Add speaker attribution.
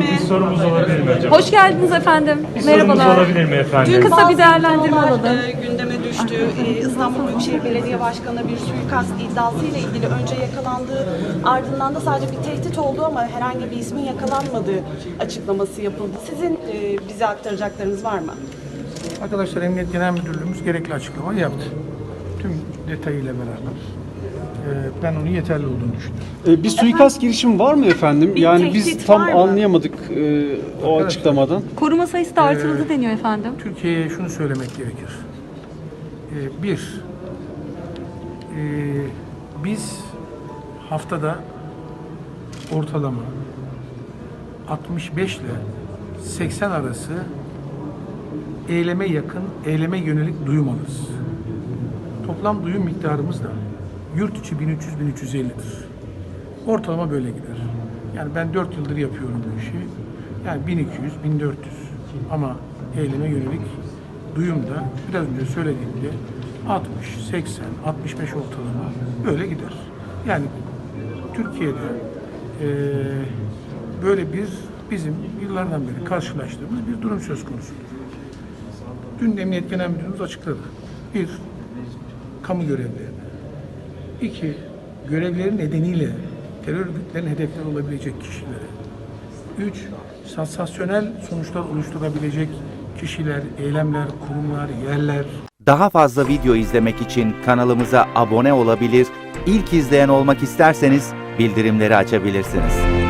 Speaker 1: Bir sorumuz olabilir mi acaba?
Speaker 2: Hoş geldiniz efendim.
Speaker 1: Bir sorumuz
Speaker 2: Merhabalar.
Speaker 1: olabilir mi efendim?
Speaker 2: Dün kısa bir
Speaker 3: Bazı
Speaker 2: değerlendirme
Speaker 3: iddialar,
Speaker 2: alalım.
Speaker 3: e, gündeme düştü. E, İstanbul Büyükşehir Belediye Başkanı bir suikast iddiası ile ilgili önce yakalandığı ardından da sadece bir tehdit oldu ama herhangi bir ismin yakalanmadığı açıklaması yapıldı. Sizin e, bize aktaracaklarınız var mı?
Speaker 4: Arkadaşlar Emniyet Genel Müdürlüğümüz gerekli açıklamayı yaptı. Tüm detayıyla beraber. Ee, ben onun yeterli olduğunu düşünüyorum.
Speaker 5: Ee, Bir suikast girişimi var mı efendim?
Speaker 3: Bir
Speaker 5: Yani biz
Speaker 3: tehdit
Speaker 5: tam
Speaker 3: var mı?
Speaker 5: anlayamadık e, o açıklamadan.
Speaker 2: Koruma sayısı da artırıldı deniyor efendim.
Speaker 4: Türkiye'ye şunu söylemek gerekir. Ee, bir, ee, biz haftada ortalama 65 ile 80 arası eyleme yakın, eyleme yönelik duyum alırız. Toplam duyum miktarımız da yurt içi 1300-1350'dir. Ortalama böyle gider. Yani ben 4 yıldır yapıyorum bu işi. Yani 1200, 1400 ama eyleme yönelik duyum da biraz önce söylediğimde 60, 80, 65 ortalama böyle gider. Yani Türkiye'de eee, böyle bir bizim yıllardan beri karşılaştığımız bir durum söz konusudur. Dün Emniyet Genel Müdürümüz açıkladı. Bir, kamu görevlilerine. İki, görevleri nedeniyle terör örgütlerinin hedefleri olabilecek kişilere. Üç, sansasyonel sonuçlar oluşturabilecek kişiler, eylemler, kurumlar, yerler,
Speaker 6: Daha fazla video izlemek için kanalımıza abone olabilir, ilk izleyen olmak isterseniz bildirimleri açabilirsiniz.